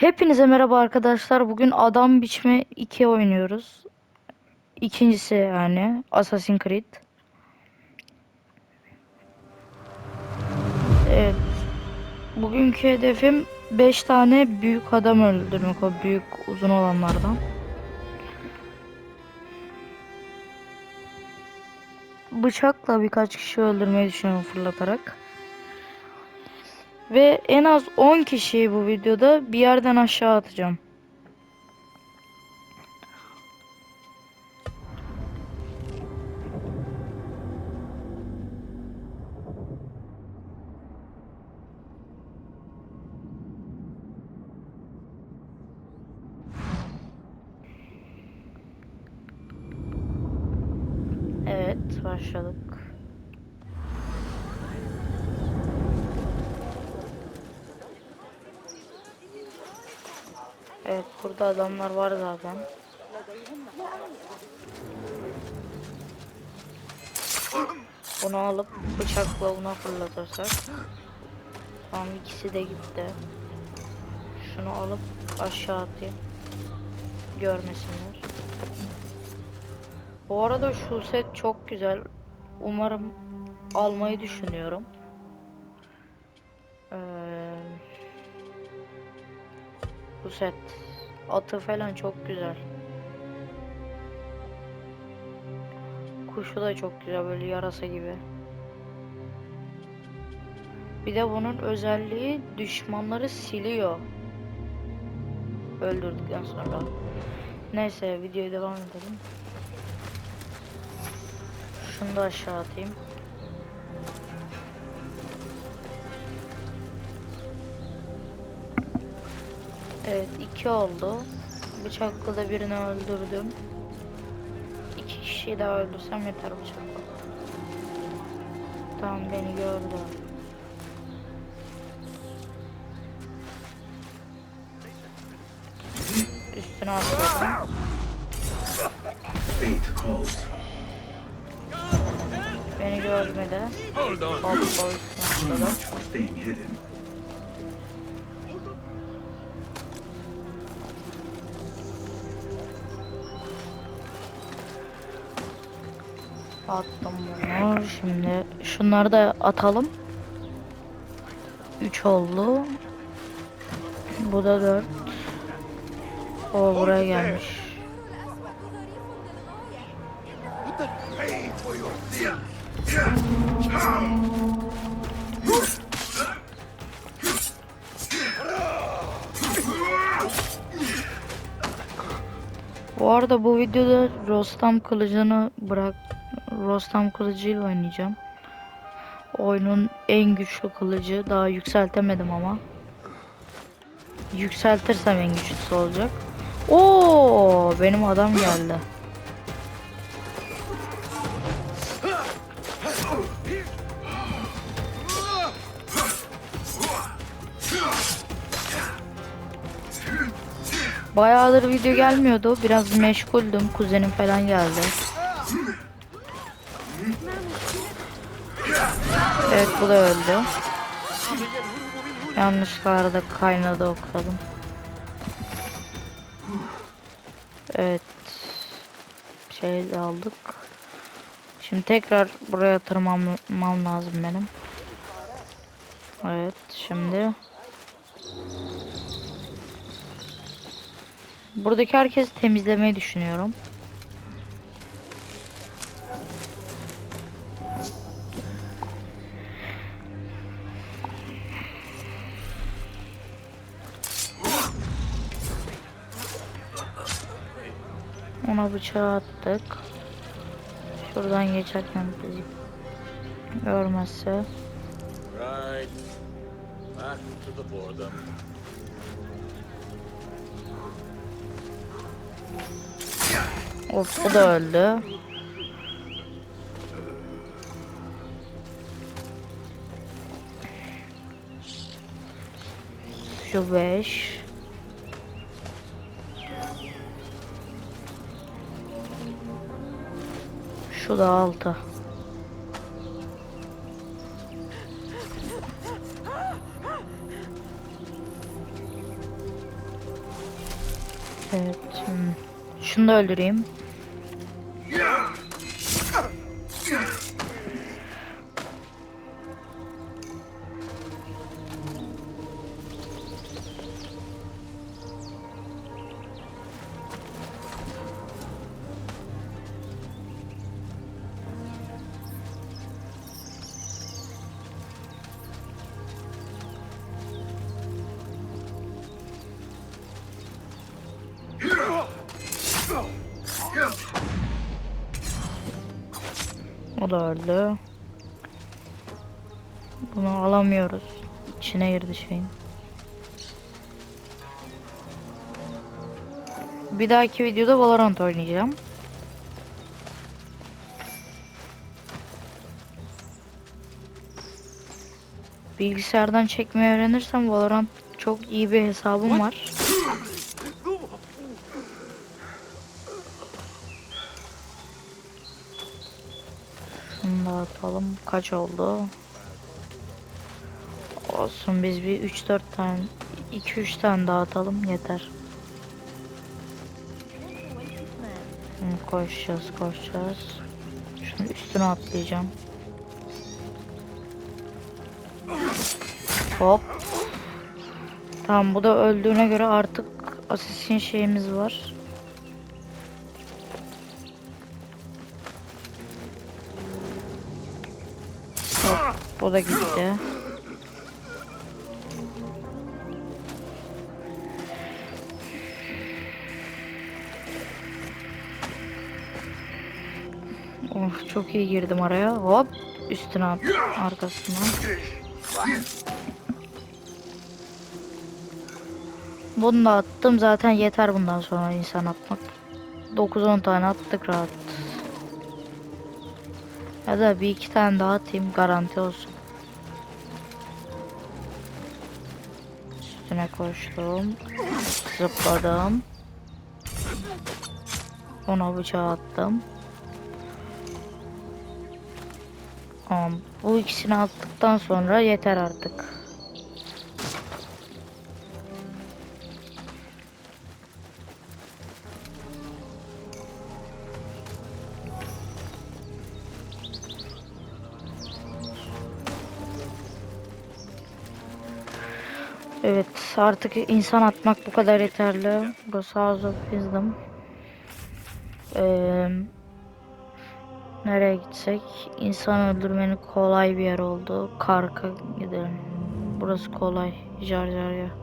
Hepinize merhaba arkadaşlar. Bugün Adam Biçme 2 oynuyoruz. İkincisi yani Assassin's Creed. Evet. Bugünkü hedefim 5 tane büyük adam öldürmek. O büyük uzun olanlardan. Bıçakla birkaç kişi öldürmeyi düşünüyorum fırlatarak. Ve en az 10 kişiyi bu videoda bir yerden aşağı atacağım. Burada adamlar var zaten. Bunu alıp bıçakla ona fırlatırsak. Tamam ikisi de gitti. Şunu alıp aşağı atayım. Görmesinler. Bu arada şu set çok güzel. Umarım almayı düşünüyorum. Ee, bu set atı falan çok güzel. Kuşu da çok güzel böyle yarasa gibi. Bir de bunun özelliği düşmanları siliyor. Öldürdükten sonra. Neyse videoya devam edelim. Şunu da aşağı atayım. Evet iki oldu. Bıçakla da birini öldürdüm. İki kişiyi daha öldürsem yeter bıçakla. Tamam beni gördü. Üstüne atladım. Beni görmedi. Hop üstüne atladım. Attım bunu. Şimdi şunları da atalım. 3 oldu. Bu da 4. O buraya gelmiş. Bu arada bu videoda Rostam kılıcını bırak Rostam kılıcıyla oynayacağım. Oyunun en güçlü kılıcı. Daha yükseltemedim ama. Yükseltirsem en güçlüsü olacak. Oo, benim adam geldi. Bayağıdır video gelmiyordu. Biraz meşguldüm. Kuzenim falan geldi. Bu da öldü. Yanlışlıkla arada kaynadı okudum. Evet. Şey aldık. Şimdi tekrar buraya tırmanmam lazım benim. Evet şimdi. Buradaki herkesi temizlemeyi düşünüyorum. Ona bıçağı attık. Şuradan geçerken bizi görmezse. Right. Back to the boredom. Of o da öldü. Şu 5. Şu da alta. Evet. Hmm. Şunu da öldüreyim. O da öldü. Bunu alamıyoruz. İçine girdi şeyin. Bir dahaki videoda Valorant oynayacağım. Bilgisayardan çekmeyi öğrenirsem Valorant çok iyi bir hesabım var. Kaç oldu? Olsun biz bir 3-4 tane 2-3 tane daha atalım yeter. Koşacağız koşacağız. Şunun üstüne atlayacağım. Hop. Tamam bu da öldüğüne göre artık assassin şeyimiz var. O da gitti. Oh çok iyi girdim araya. Hop üstüne at arkasından. Bunu da attım zaten yeter bundan sonra insan atmak. 9-10 tane attık rahat. Ya da bir iki tane daha atayım garanti olsun. Üstüne koştum. Zıpladım. Ona bıçağı attım. Bu ikisini attıktan sonra yeter artık. Artık insan atmak bu kadar yeterli. Burası House of Wisdom. Ee, nereye gitsek? İnsan öldürmenin kolay bir yer oldu. Karka gidelim. Burası kolay. Jar jar ya.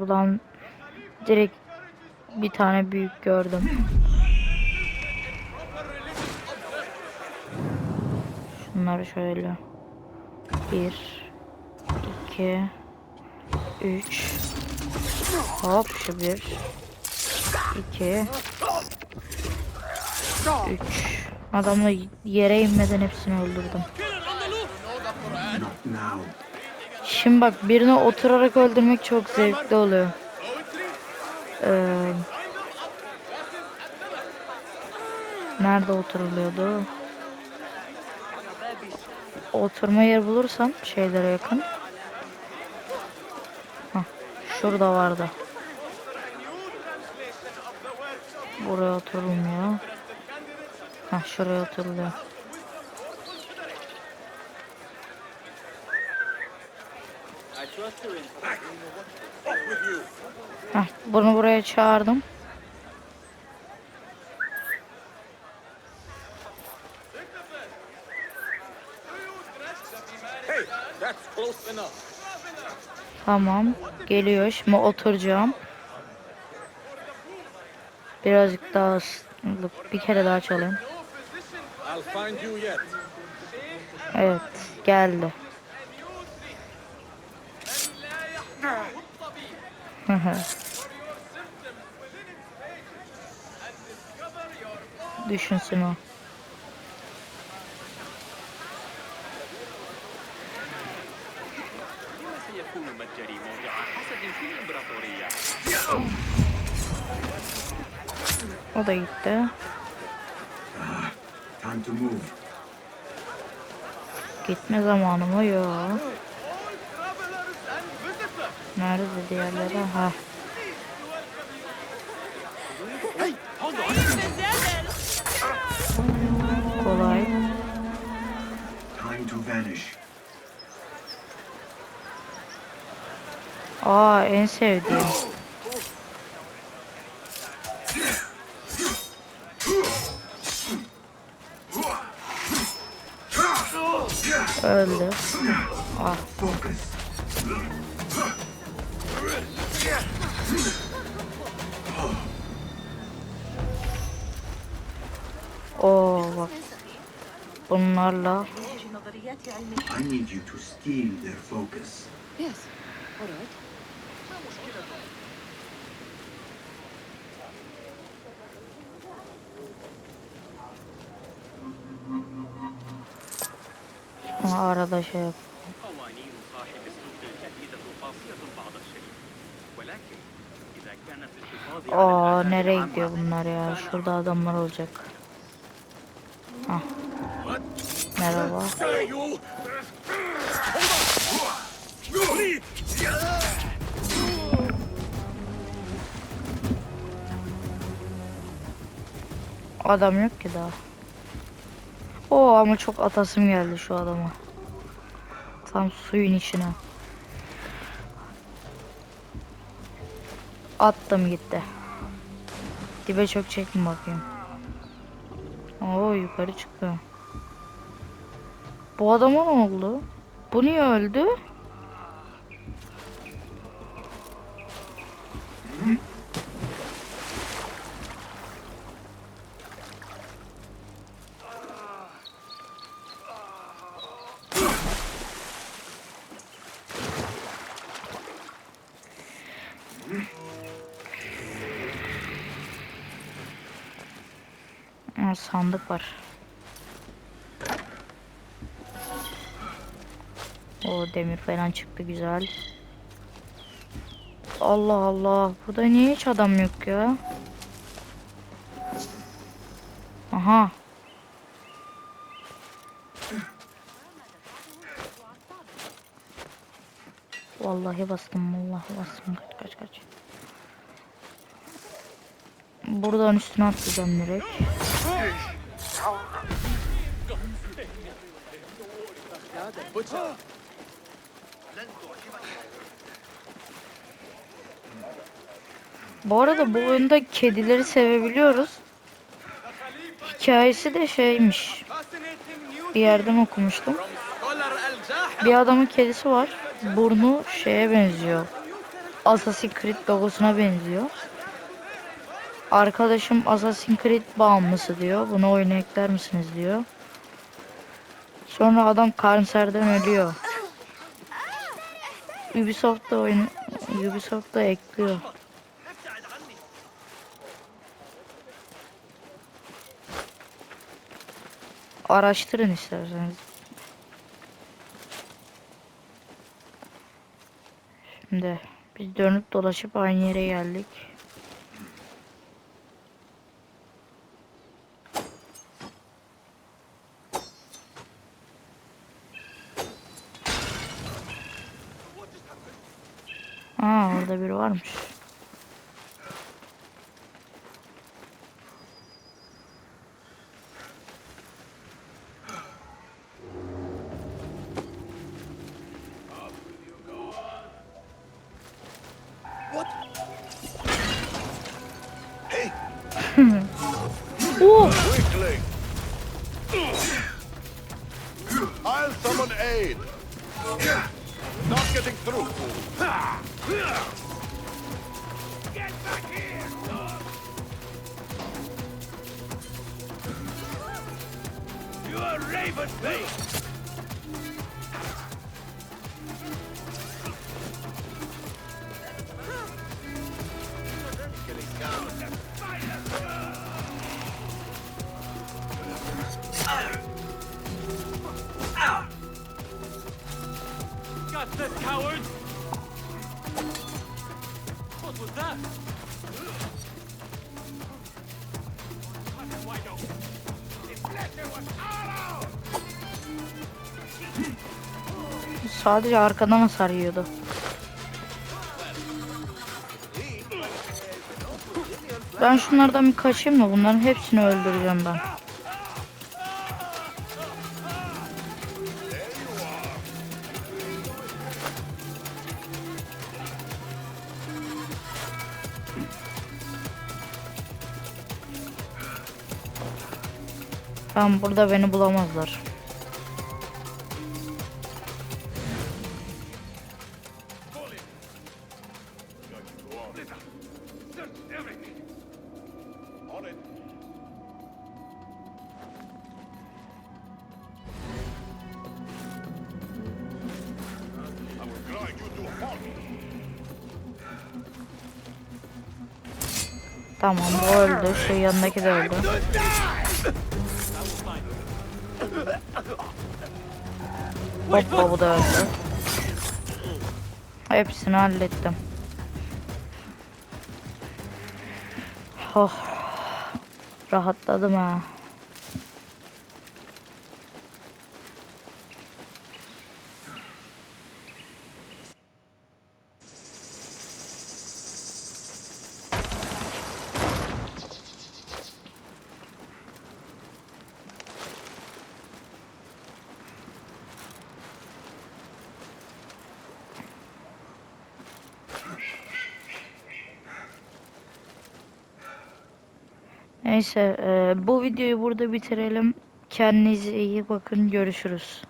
Buradan direkt bir tane büyük gördüm. Şunları şöyle. Bir, iki, üç. Hop şu bir, iki, üç. Adamla yere inmeden hepsini öldürdüm. Şimdi bak birini oturarak öldürmek çok zevkli oluyor. Ee, nerede oturuluyordu? Oturma yeri bulursam şeylere yakın. Hah, şurada vardı. Buraya oturulmuyor. Hah, şuraya oturuluyor. Heh, bunu buraya çağırdım. Tamam. Geliyor. Şimdi oturacağım. Birazcık daha. Bir kere daha çalayım. Evet. Geldi. Düşünsün o. O da gitti. Gitme zamanı mı yok? Nerede diğerleri? Ha. Kolay. Time to vanish. Aa en sevdiğim. Öldü. Ah. bunlarla. I need you to steal their focus. Yes. All right. Ama arada şey yap. Aa nereye gidiyor bunlar ya? Şurada adamlar olacak. Adam yok ki daha. Oo ama çok atasım geldi şu adama. Tam suyun içine. Attım gitti. Dibe çok çekin bakayım. Oo yukarı çıktı. Bu adama ne oldu? Bu niye öldü? Sandık var. O demir falan çıktı güzel. Allah Allah. Burada niye hiç adam yok ya? Aha. Vallahi bastım, vallahi bastım. Kaç kaç kaç. Buradan üstüne atlayacağım direkt. Bu arada bu oyunda kedileri sevebiliyoruz. Hikayesi de şeymiş. Bir yerden okumuştum. Bir adamın kedisi var. Burnu şeye benziyor. Assassin's Creed logosuna benziyor. Arkadaşım Assassin's Creed bağımlısı diyor. Bunu oyuna ekler misiniz diyor. Sonra adam kanserden ölüyor. Ubisoft da oyunu Ubisoft da ekliyor. Araştırın isterseniz. Şimdi biz dönüp dolaşıp aynı yere geldik. Aa biri varmış. I'll summon aid! Not getting through. away but me! Got this, cowards! Sadece arkadan hasar yiyordu. Ben şunlardan bir kaçayım mı? Bunların hepsini öldüreceğim ben. Tamam burada beni bulamazlar. Tamam bu öldü. Şey yanındaki de öldü. Hoppa bu da öldü. Hepsini hallettim. Oh. Rahatladım ha. Neyse e, bu videoyu burada bitirelim. Kendinize iyi bakın. Görüşürüz.